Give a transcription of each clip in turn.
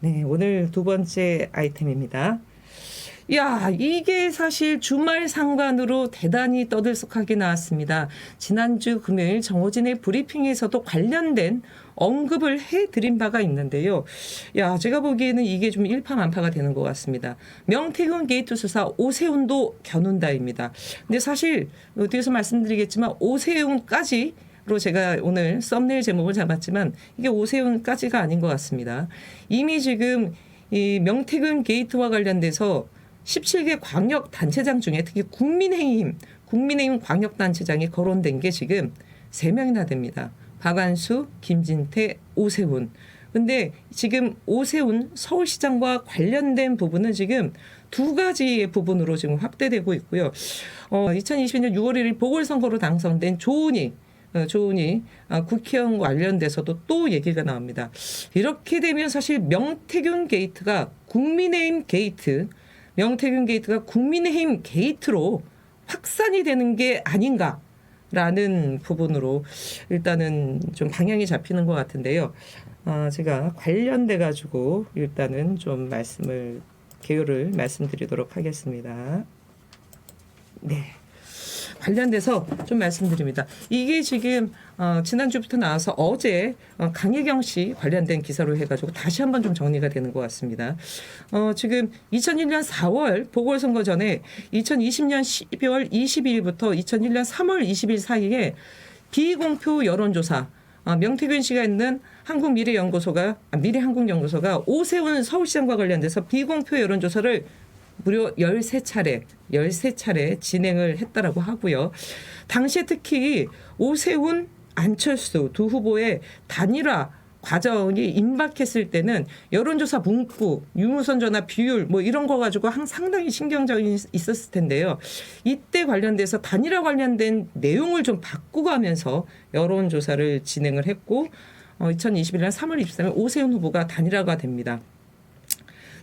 네, 오늘 두 번째 아이템입니다. 야, 이게 사실 주말 상관으로 대단히 떠들썩하게 나왔습니다. 지난주 금요일 정호진의 브리핑에서도 관련된 언급을 해드린 바가 있는데요. 야, 제가 보기에는 이게 좀 일파만파가 되는 것 같습니다. 명태균 게이트 수사 오세훈도 겨눈다입니다. 근데 사실 뒤에서 말씀드리겠지만 오세훈까지 로 제가 오늘 썸네일 제목을 잡았지만 이게 오세훈까지가 아닌 것 같습니다. 이미 지금 이 명태균 게이트와 관련돼서 17개 광역 단체장 중에 특히 국민의힘 국민의힘 광역 단체장이 거론된 게 지금 세 명이나 됩니다. 박완수, 김진태, 오세훈. 근데 지금 오세훈 서울시장과 관련된 부분은 지금 두 가지의 부분으로 지금 확대되고 있고요. 어, 2020년 6월 1일 보궐선거로 당선된 조은희 어, 조은희 아, 국회의원 관련돼서도 또 얘기가 나옵니다. 이렇게 되면 사실 명태균 게이트가 국민의힘 게이트, 명태균 게이트가 국민의힘 게이트로 확산이 되는 게 아닌가 라는 부분으로 일단은 좀 방향이 잡히는 것 같은데요. 아, 제가 관련돼 가지고 일단은 좀 말씀을 개요를 말씀드리도록 하겠습니다. 네. 관련돼서 좀 말씀드립니다. 이게 지금 어, 지난주부터 나와서 어제 어, 강혜경 씨 관련된 기사로 해가지고 다시 한번 좀 정리가 되는 것 같습니다. 어, 지금 2001년 4월 보궐선거 전에 2020년 12월 22일부터 2001년 3월 20일 사이에 비공표 여론조사 어, 명태균 씨가 있는 한국미래연구소가 아, 미래한국연구소가 오세훈 서울시장과 관련돼서 비공표 여론조사를 무려 13차례, 13차례 진행을 했다라고 하고요. 당시에 특히 오세훈, 안철수 두 후보의 단일화 과정이 임박했을 때는 여론조사 문구, 유무선 전화 비율 뭐 이런 거 가지고 항 상당히 신경전이 있었을 텐데요. 이때 관련돼서 단일화 관련된 내용을 좀 바꾸가면서 여론조사를 진행을 했고 어, 2021년 3월 23일 오세훈 후보가 단일화가 됩니다.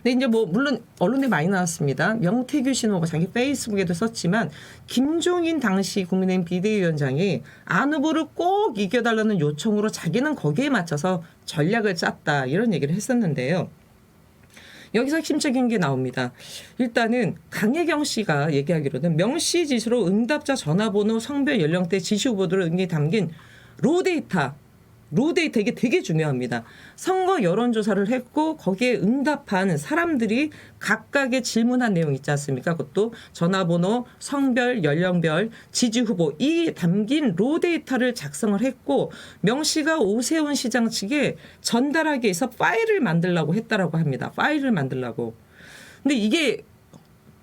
근데 이제 뭐 물론 언론에 많이 나왔습니다. 명태규 신호가 자기 페이스북에도 썼지만 김종인 당시 국민의힘 비대위원장이 안 후보를 꼭 이겨달라는 요청으로 자기는 거기에 맞춰서 전략을 짰다 이런 얘기를 했었는데요. 여기서 핵심적인 게 나옵니다. 일단은 강혜경 씨가 얘기하기로는 명시 지시로 응답자 전화번호, 성별, 연령대, 지시 후보들 등이 담긴 로 데이터 로 데이터 이게 되게 중요합니다. 선거 여론조사를 했고 거기에 응답한 사람들이 각각의 질문한 내용 있지 않습니까? 그것도 전화번호, 성별, 연령별, 지지 후보 이 담긴 로 데이터를 작성을 했고 명 씨가 오세훈 시장 측에 전달하기 위해서 파일을 만들라고 했다라고 합니다. 파일을 만들라고. 근데 이게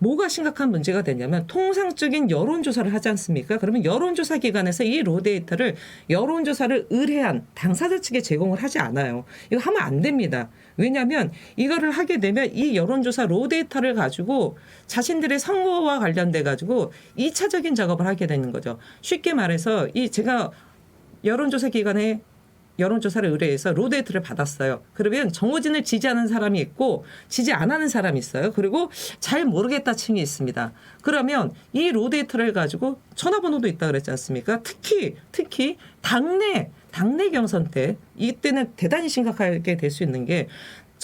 뭐가 심각한 문제가 되냐면 통상적인 여론조사를 하지 않습니까? 그러면 여론조사 기관에서 이 로 데이터를 여론조사를 의뢰한 당사자 측에 제공을 하지 않아요. 이거 하면 안 됩니다. 왜냐하면 이거를 하게 되면 이 여론조사 로 데이터를 가지고 자신들의 선거와 관련돼 가지고 2차적인 작업을 하게 되는 거죠. 쉽게 말해서 이 제가 여론조사 기관에 여론조사를 의뢰해서 로데이트를 받았어요. 그러면 정호진을 지지하는 사람이 있고 지지 안 하는 사람이 있어요. 그리고 잘 모르겠다 층이 있습니다. 그러면 이 로데이트를 가지고 전화번호도 있다 그랬지 않습니까? 특히 특히 당내 당내 경선 때 이때는 대단히 심각하게 될 수 있는 게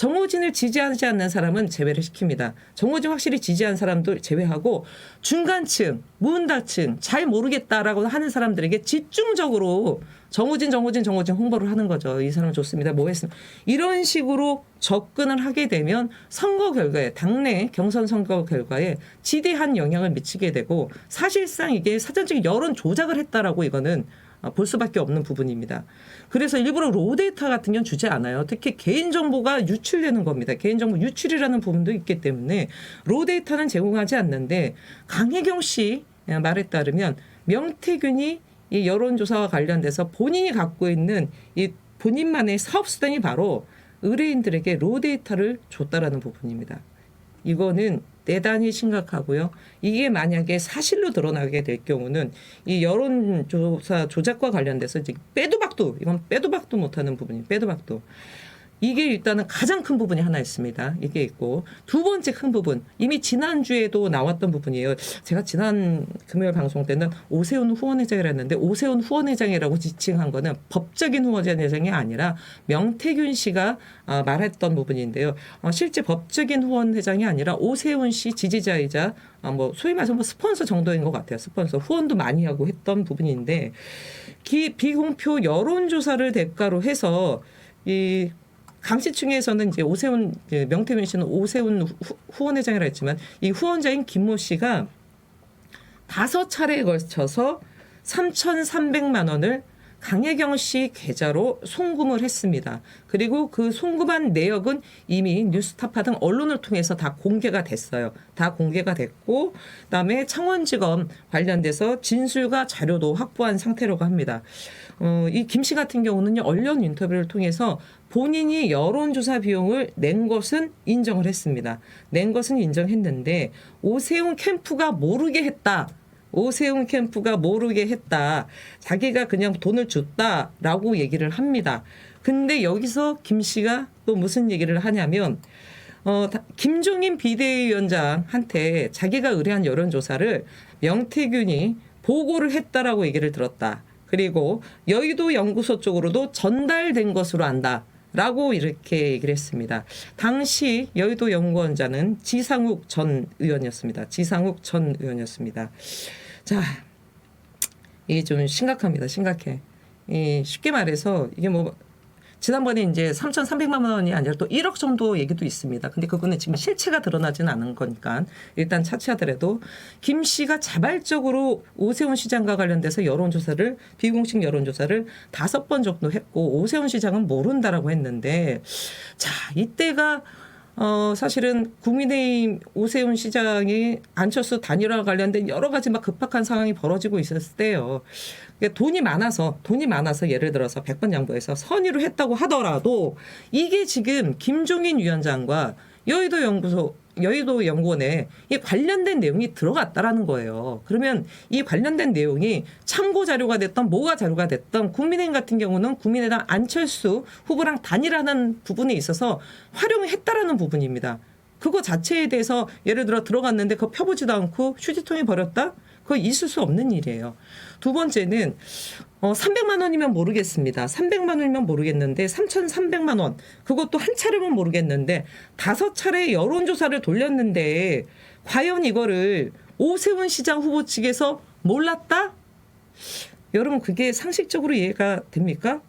정호진을 지지하지 않는 사람은 제외를 시킵니다. 정호진 확실히 지지한 사람도 제외하고 중간층, 무은다층, 잘 모르겠다라고 하는 사람들에게 집중적으로 정호진, 정호진, 정호진 홍보를 하는 거죠. 이 사람 좋습니다. 뭐 했습니다. 이런 식으로 접근을 하게 되면 선거 결과에, 당내 경선 선거 결과에 지대한 영향을 미치게 되고 사실상 이게 사전적인 여론 조작을 했다라고 이거는 볼 수밖에 없는 부분입니다. 그래서 일부러 로 데이터 같은 건 주지 않아요. 특히 개인정보가 유출되는 겁니다. 개인정보 유출이라는 부분도 있기 때문에 로 데이터는 제공하지 않는데 강혜경 씨 말에 따르면 명태균이 이 여론조사와 관련돼서 본인이 갖고 있는 이 본인만의 사업 수단이 바로 의뢰인들에게 로 데이터를 줬다라는 부분입니다. 이거는 대단히 심각하고요. 이게 만약에 사실로 드러나게 될 경우는 이 여론조사 조작과 관련돼서 이제 빼도 박도 이건 빼도 박도 못하는 부분이 빼도 박도 이게 일단은 가장 큰 부분이 하나 있습니다. 이게 있고 두 번째 큰 부분 이미 지난 주에도 나왔던 부분이에요. 제가 지난 금요일 방송 때는 오세훈 후원회장이라 했는데 오세훈 후원회장이라고 지칭한 거는 법적인 후원회장이 아니라 명태균 씨가 아, 말했던 부분인데요. 어, 실제 법적인 후원회장이 아니라 오세훈 씨 지지자이자 아, 뭐 소위 말해서 뭐 스폰서 정도인 것 같아요. 스폰서 후원도 많이 하고 했던 부분인데 기, 비공표 여론조사를 대가로 해서 이 강씨층에서는 이제 오세훈 명태균 씨는 오세훈 후, 후원회장이라 했지만 이 후원자인 김모 씨가 다섯 차례에 걸쳐서 3,300만 원을 강혜경 씨 계좌로 송금을 했습니다. 그리고 그 송금한 내역은 이미 뉴스타파 등 언론을 통해서 다 공개가 됐어요. 다 공개가 됐고, 그다음에 창원지검 관련돼서 진술과 자료도 확보한 상태라고 합니다. 어, 이 김 씨 같은 경우는요, 언론 인터뷰를 통해서 본인이 여론조사 비용을 낸 것은 인정을 했습니다. 낸 것은 인정했는데 오세훈 캠프가 모르게 했다. 오세훈 캠프가 모르게 했다. 자기가 그냥 돈을 줬다라고 얘기를 합니다. 근데 여기서 김 씨가 또 무슨 얘기를 하냐면 어, 다- 김종인 비대위원장한테 자기가 의뢰한 여론조사를 명태균이 보고를 했다라고 얘기를 들었다. 그리고 여의도 연구소 쪽으로도 전달된 것으로 안다. 라고 이렇게 얘기를 했습니다. 당시 여의도 연구원자는 지상욱 전 의원이었습니다. 지상욱 전 의원이었습니다. 자, 이게 좀 심각합니다. 심각해. 이 쉽게 말해서 이게 뭐 지난번에 이제 3,300만 원이 아니라 또 1억 정도 얘기도 있습니다. 근데 그거는 지금 실체가 드러나지는 않은 거니까 일단 차치하더라도 김 씨가 자발적으로 오세훈 시장과 관련돼서 여론조사를 비공식 여론조사를 다섯 번 정도 했고 오세훈 시장은 모른다라고 했는데 자 이때가 어 사실은 국민의힘 오세훈 시장이 안철수 단일화 관련된 여러 가지 막 급박한 상황이 벌어지고 있었을 때요. 그러니까 돈이 많아서 돈이 많아서 예를 들어서 100번 양보해서 선의로 했다고 하더라도 이게 지금 김종인 위원장과 여의도 연구소 여의도 연구원에 이 관련된 내용이 들어갔다라는 거예요. 그러면 이 관련된 내용이 참고 자료가 됐던 뭐가 자료가 됐던 국민의힘 같은 경우는 국민의당 안철수 후보랑 단일하는 부분에 있어서 활용했다라는 부분입니다. 그거 자체에 대해서 예를 들어 들어갔는데 그거 펴보지도 않고 휴지통에 버렸다? 그거 있을 수 없는 일이에요. 두 번째는 어 300만 원이면 모르겠습니다. 300만 원이면 모르겠는데 3,300만 원 그것도 한 차례면 모르겠는데 다섯 차례 여론조사를 돌렸는데 과연 이거를 오세훈 시장 후보 측에서 몰랐다? 여러분 그게 상식적으로 이해가 됩니까?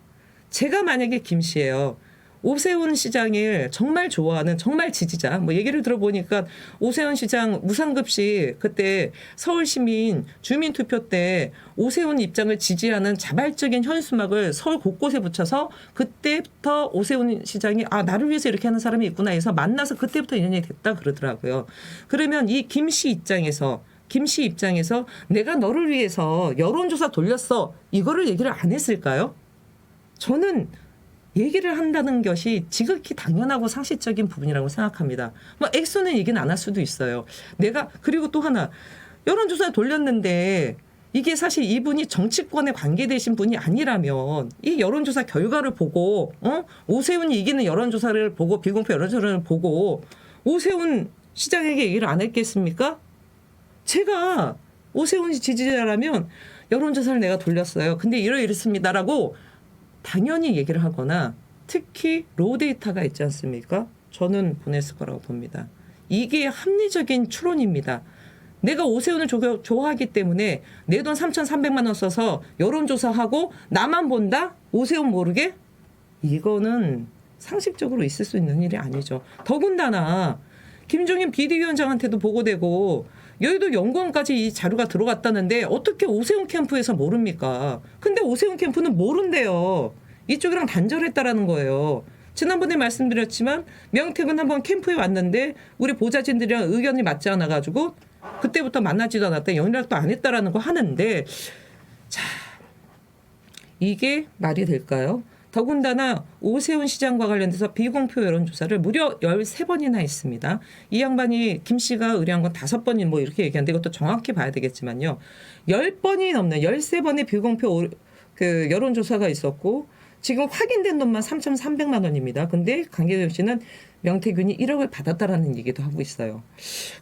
제가 만약에 김 씨예요. 오세훈 시장을 정말 좋아하는 정말 지지자 뭐 얘기를 들어보니까 오세훈 시장 무상급식 그때 서울시민 주민투표 때 오세훈 입장을 지지하는 자발적인 현수막을 서울 곳곳에 붙여서 그때부터 오세훈 시장이 아 나를 위해서 이렇게 하는 사람이 있구나 해서 만나서 그때부터 인연이 됐다 그러더라고요. 그러면 이 김 씨 입장에서 김씨 입장에서 내가 너를 위해서 여론조사 돌렸어 이거를 얘기를 안 했을까요? 저는 얘기를 한다는 것이 지극히 당연하고 상식적인 부분이라고 생각합니다. 뭐 액수는 얘기는 안 할 수도 있어요. 내가 그리고 또 하나 여론조사 돌렸는데 이게 사실 이분이 정치권에 관계되신 분이 아니라면 이 여론조사 결과를 보고 어 오세훈이 이기는 여론조사를 보고 비공표 여론조사를 보고 오세훈 시장에게 얘기를 안 했겠습니까? 제가 오세훈 지지자라면 여론조사를 내가 돌렸어요. 근데 이러 이렇습니다라고 당연히 얘기를 하거나 특히 로우 데이터가 있지 않습니까? 저는 보냈을 거라고 봅니다. 이게 합리적인 추론입니다. 내가 오세훈을 조- 좋아하기 때문에 내 돈 3,300만 원 써서 여론조사하고 나만 본다? 오세훈 모르게? 이거는 상식적으로 있을 수 있는 일이 아니죠. 더군다나 김종인 비대위원장한테도 보고되고 여의도 연구원까지 이 자료가 들어갔다는데 어떻게 오세훈 캠프에서 모릅니까? 근데 오세훈 캠프는 모른대요. 이쪽이랑 단절했다라는 거예요. 지난번에 말씀드렸지만 명태균 한번 캠프에 왔는데 우리 보좌진들이랑 의견이 맞지 않아 가지고 그때부터 만나지도 않았다 연락도 안 했다라는 거 하는데 이게 말이 될까요? 더군다나 오세훈 시장과 관련돼서 비공표 여론조사를 무려 13번이나 했습니다. 이 양반이 김 씨가 의뢰한 건 5번이 뭐 이렇게 얘기하는데 이것도 정확히 봐야 되겠지만요. 10번이 넘는 13번의 비공표 오- 그 여론조사가 있었고 지금 확인된 돈만 3,300만 원입니다. 근데 강계경 씨는 명태균이 1억을 받았다라는 얘기도 하고 있어요.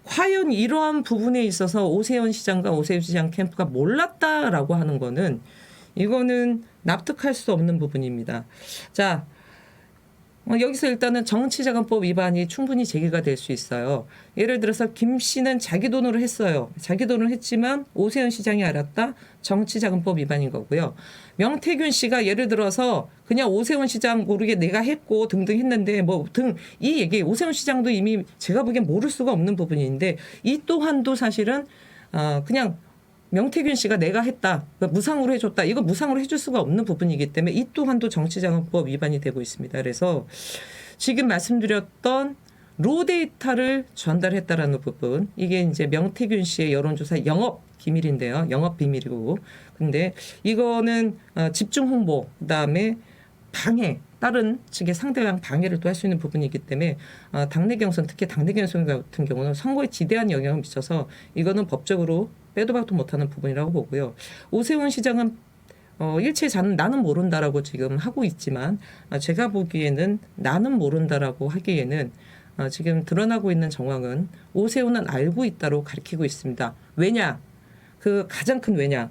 과연 이러한 부분에 있어서 오세훈 시장과 오세훈 시장 캠프가 몰랐다라고 하는 거는 이거는 납득할 수 없는 부분입니다. 자, 어, 여기서 일단은 정치자금법 위반이 충분히 제기가 될 수 있어요. 예를 들어서 김 씨는 자기 돈으로 했어요. 자기 돈으로 했지만 오세훈 시장이 알았다. 정치자금법 위반인 거고요. 명태균 씨가 예를 들어서 그냥 오세훈 시장 모르게 내가 했고 등등 했는데 뭐 등 이 얘기 오세훈 시장도 이미 제가 보기엔 모를 수가 없는 부분인데 이 또한도 사실은 어 그냥 명태균 씨가 내가 했다, 그러니까 무상으로 해줬다, 이거 무상으로 해줄 수가 없는 부분이기 때문에 이 또한도 정치자금법 위반이 되고 있습니다. 그래서 지금 말씀드렸던 로 데이터를 전달했다라는 부분, 이게 이제 명태균 씨의 여론조사 영업 기밀인데요, 영업 비밀이고, 근데 이거는 어, 집중 홍보 그 다음에 방해 다른 측의 상대방 방해를 또 할 수 있는 부분이기 때문에 어, 당내 경선 특히 당내 경선 같은 경우는 선거에 지대한 영향을 미쳐서 이거는 법적으로 빼도 박도 못하는 부분이라고 보고요. 오세훈 시장은 어, 일체 자는 나는 모른다라고 지금 하고 있지만 아, 제가 보기에는 나는 모른다라고 하기에는 아, 지금 드러나고 있는 정황은 오세훈은 알고 있다로 가리키고 있습니다. 왜냐? 그 가장 큰 왜냐?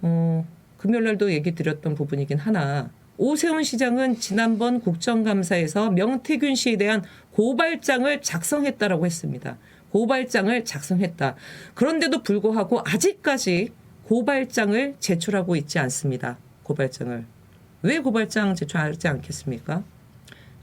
어, 금요일 날도 얘기 드렸던 부분이긴 하나 오세훈 시장은 지난번 국정감사에서 명태균 씨에 대한 고발장을 작성했다라고 했습니다. 고발장을 작성했다. 그런데도 불구하고 아직까지 고발장을 제출하고 있지 않습니다. 고발장을. 왜 고발장 제출하지 않겠습니까?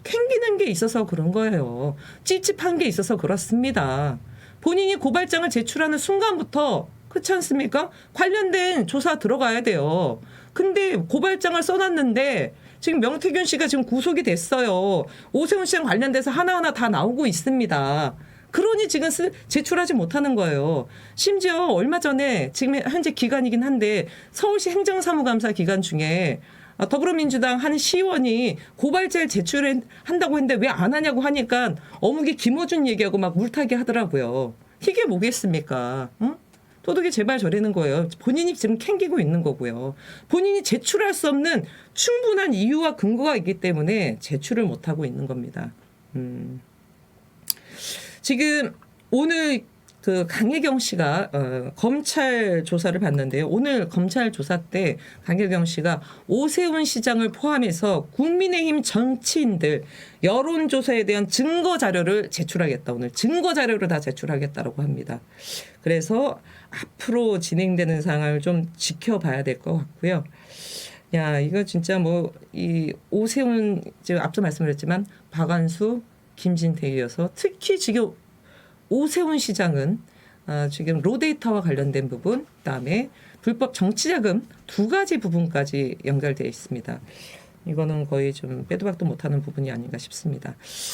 캥기는 게 있어서 그런 거예요. 찝찝한 게 있어서 그렇습니다. 본인이 고발장을 제출하는 순간부터 그렇지 않습니까? 관련된 조사 들어가야 돼요. 근데 고발장을 써놨는데 지금 명태균 씨가 지금 구속이 됐어요. 오세훈 씨랑 관련돼서 하나하나 다 나오고 있습니다. 그러니 지금 쓰, 제출하지 못하는 거예요. 심지어 얼마 전에 지금 현재 기간이긴 한데 서울시 행정사무감사 기간 중에 아, 더불어민주당 한 시의원이 고발자를 제출한다고 했는데 왜 안 하냐고 하니까 어묵이 김어준 얘기하고 막 물타기 하더라고요. 이게 뭐겠습니까? 응? 도둑이 제발 저리는 거예요. 본인이 지금 캥기고 있는 거고요. 본인이 제출할 수 없는 충분한 이유와 근거가 있기 때문에 제출을 못 하고 있는 겁니다. 음. 지금 오늘 그 강혜경 씨가 어, 검찰 조사를 받는데요. 오늘 검찰 조사 때 강혜경 씨가 오세훈 시장을 포함해서 국민의힘 정치인들 여론조사에 대한 증거 자료를 제출하겠다. 오늘 증거 자료를 다 제출하겠다라고 합니다. 그래서 앞으로 진행되는 상황을 좀 지켜봐야 될 것 같고요. 야, 이거 진짜 뭐 이 오세훈 제가 앞서 말씀드렸지만 박안수, 김진태 이어서 특히 지금 오세훈 시장은 아, 지금 로데이터와 관련된 부분, 그다음에 불법 정치자금 두 가지 부분까지 연결되어 있습니다. 이거는 거의 좀 빼도 박도 못하는 부분이 아닌가 싶습니다.